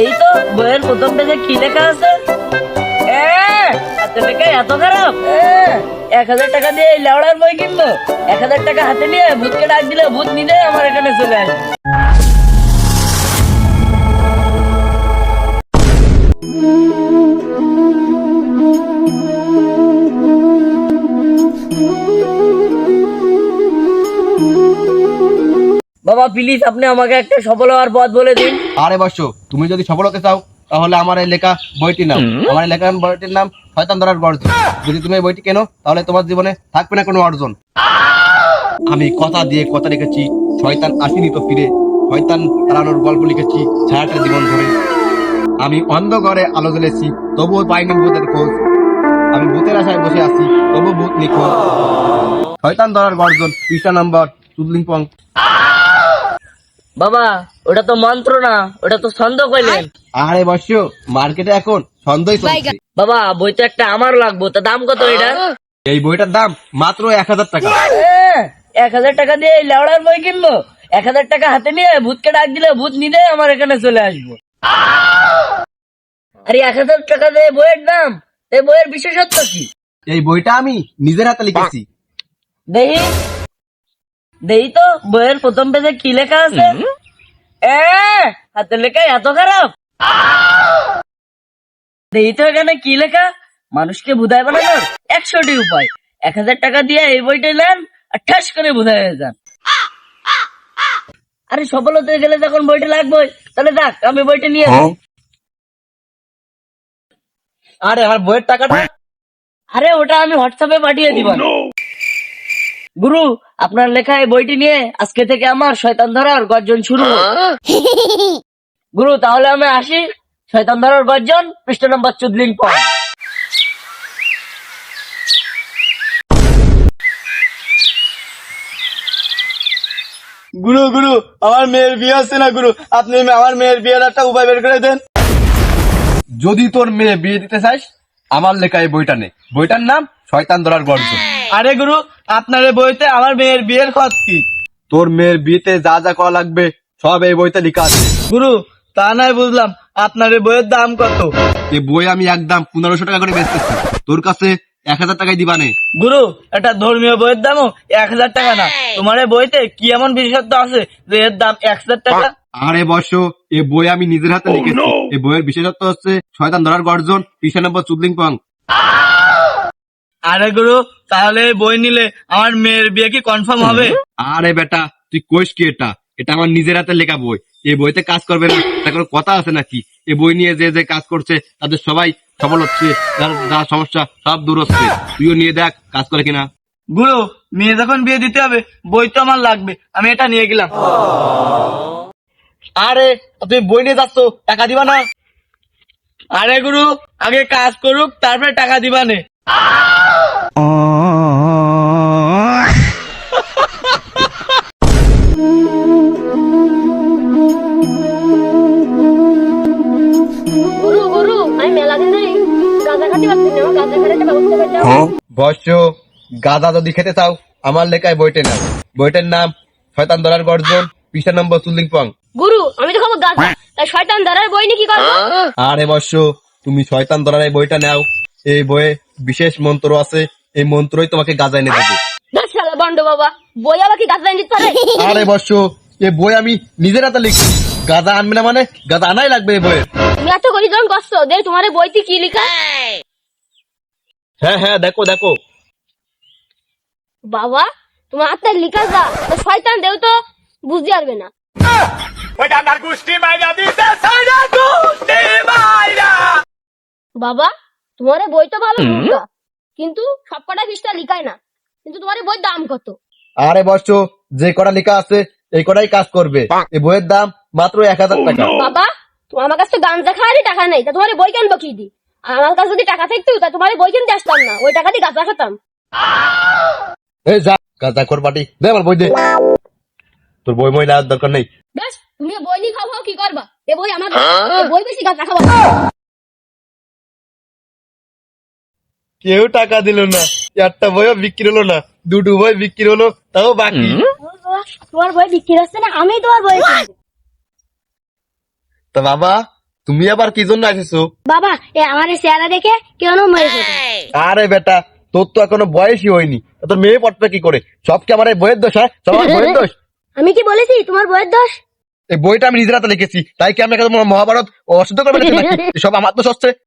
এই তো বইয়ের প্রথম পেজে কি লেখা আছে? এত খারাপ। এক হাজার টাকা দিয়ে এই লেওড়ার বই কিনলো। এক হাজার টাকা হাতে নিয়ে ভূতকে ডাক দিলে ভূত নিলে আমার এখানে চলে আসবে বাবা প্লিজ আপনি আমাকে একটা সফল হওয়ার পথ বলে দিন। আরে বর্ষ তুমি যদি সফল হতে চাও তাহলে আমার এই লেখা বইটির নাম আমার এই লেখা বইটির নাম শয়তান ধরার গর্জন। যদি তুমি এই বইটি কেনো তাহলে তোমার জীবনে থাকবে না কোনো অর্জন। আমি কথা দিয়ে কথা রেখেছি শয়তান আসেনি তো ফিরে। শয়তান তাড়ানোর গল্প লিখেছি সারাটা জীবন ধরে। আমি অন্ধকারে আলো জ্বেলেছি তবুও পাইনি ভূতের খোঁজ। আমি ভূতের আশায় বসে আছি তবু ভূত নিখোঁজ। শয়তান ধরার গর্জন পৃষ্ঠা নম্বর চুদলিং পং। বাবা ওটা তো মন্ত্র না ওটা তো ছন্দ কইলেন। আরে বর্ষ মার্কেটে এখন সন্দেহ চলছে। বাবা বই তো একটা আমার লাগবো তা দাম কত এটা? এই বইটার দাম মাত্র এক হাজার টাকা। এক হাজার টাকা দিয়ে এই লেওড়ার বই কিনবো? এক হাজার টাকা হাতে নিয়ে ভূতকে ডাক দিলে ভূত নিজে আমার এখানে চলে আসব। আরে এক হাজার টাকা দিয়ে বইয়ের দাম? এই বইয়ের বিশেষত্ব কি? এই বইটা আমি নিজের হাতে লিখেছি। দেহি দেহি তো বইয়ের প্রথম পেজে কি লেখা আছে? এ হাতের লেখা এত খারাপ। দেই তো এখানে কি লেখা? মানুষকে বুধায় বানানোর একশোটি উপায়। এক হাজার টাকা দিয়ে এই বইটা নেন আর ঠাস করে বুধায় হয়ে যান। আরে সফল হতে গেলে যখন বইটা লাগবে তাহলে যাক আমি বইটা নিয়ে যাই। আরে আমার বইয়ের টাকাটা আরে ওটা আমি হোয়াটসঅ্যাপে পাঠিয়ে দিব। গুরু আপনার লেখা এই বইটি নিয়ে আজকে থেকে আমার শয়তান ধরার গর্জন শুরু। গুরু তাহলে আমি আসি। শয়তান ধরার গর্জন পৃষ্ঠ নম্বর চুদলিং পয়েন্ট গুরু গুরু আমার মেয়ের বিয়ে হচ্ছে না গুরু। আপনি আমার মেয়ের বিয়ের একটা উপায় বের করে দেন। যদি তোর মেয়ে বিয়ে দিতে চাস আমার লেখা এই বইটা নেই। বইটার নাম শয়তান ধরার গর্জন আরে গুরু আপনার এই বইতে আমার মেয়ের বিয়ের খত কি? তোর মেয়ের বিয়েতে যা যা করা লাগবে সব এই বইতে লেখা আছে। গুরু তা নাই বুঝলাম আপনার এই বইয়ের দাম কত? এই বই আমি একদম পনেরোশো টাকা করে বেচতেছি তোর কাছে এক হাজার টাকায় দিবা দিবানে গুরু একটা ধর্মীয় বইয়ের দামও এক হাজার টাকা না। তোমার এই বইতে কি এমন বিশেষত্ব আছে যে এর দাম এক হাজার টাকা? আরে বর্ষ এই বই আমি নিজের হাতে লিখেছি। এই বইয়ের বিশেষত্ব হচ্ছে শয়তান ধরার গর্জন নম্বর চুদলিং পং। আরে গুরু তাহলে বই নিলে আমার মেয়ের বিয়ে কি কনফার্ম হবে? আরে বেটা তুই কোষ কি এটা? এটা আমার নিজের হাতে লেখা বই। এই বইতে কাজ করবে না তা কোনো কথা আছে নাকি? এই বই নিয়ে যে যে কাজ করছে তাদের সবাই সফল হচ্ছে যার যা সমস্যা সব দূর হচ্ছে। তুইও নিয়ে দেখ কাজ করে কিনা। গুরু মেয়ে যখন বিয়ে দিতে হবে বই তো আমার লাগবে আমি এটা নিয়ে গেলাম। আরে তুমি বই নিয়ে যাচ্ছ টাকা দিবা না। আরে গুরু আগে কাজ করুক তারপরে টাকা দিবা নে। বর্ষ গাদা যদি খেতে চাও আমার লেখায় বইটা নাম। বইটার নাম শয়তান দলার গর্জন পৃষ্ঠা নম্বর চুদলিং পং। গুরু আমি তো খাব গাঁজা তাই শয়তান ধরার বই নিয়ে কি করব? আরে বর্ষ তুমি শয়তান ধরার এই বইটা নাও। এই বইয়ে বিশেষ মন্ত্র আছে এই মন্ত্রই তোমাকে গাজা এনে দেবে। শালা বন্ড বাবা বই আবার কি গাঁজা দিতে পারে? আরে বর্ষ এই বই আমি নিজের হাতে লিখছি। গাদা আনবে না মানে গাদা আনাই লাগবে এই বইয়ের তুমি এত করি যখন করছ দে তোমার বইতে কি লেখা? হ্যাঁ হ্যাঁ দেখো দেখো। বাবা তোমার হাতে লিখা যা শয়তান দেও তো বুঝতে পারবে না। বাবা তোমার বই তো ভালো কিন্তু সবকটা পৃষ্ঠা লিখায় না। কিন্তু তোমার বইয়ের দাম কত? আরে বর্ষ যে কটা লেখা আছে এই কটাই কাজ করবে। এই বইয়ের দাম মাত্র এক হাজার টাকা। বাবা তোমার আমার কাছে গাঞ্জা খাওয়ারই টাকা নেই তা তোমার বই কেনবো কি দি আর আমার কাছে যদি টাকা থাকতো তা তোমার বই কিনতে আসতাম না। ওই টাকা দিয়ে গাঁজা খেতাম। এই যা গাঁজা কর পাটি। দে আমার বই দে। তোর বই মই নেওয়ার দরকার নেই। বেশ তুমি বই নি খাব কি করবা? এ বই আমার হ্যাঁ? বই বেশি গাছ রাখাবো কেউ টাকা দিল না একটা বইও বিক্রি হলো না দুটো বই বিক্রি হলো তাও বাকি। তোমার বই বিক্রি হচ্ছে না আমি তোমার বই তা বাবা তুমি আবার কি জন্য আসেছো? বাবা এ আমার চেহারা দেখে কেন মরেছে আরে বেটা তোর তো এখনও বয়সই হয়নি তোর মেয়ে পড়তে কি করে? সব কি আমার বইয়ের দোষ হয়? সবার বইয়ের দোষ? আমি কি বলেছি তোমার বইয়ের দোষ? এই বইটা আমি নিজের হাতে লিখেছি, তাই কি আমি মহাভারত অশুদ্ধ করে সব আমার তো সস্তে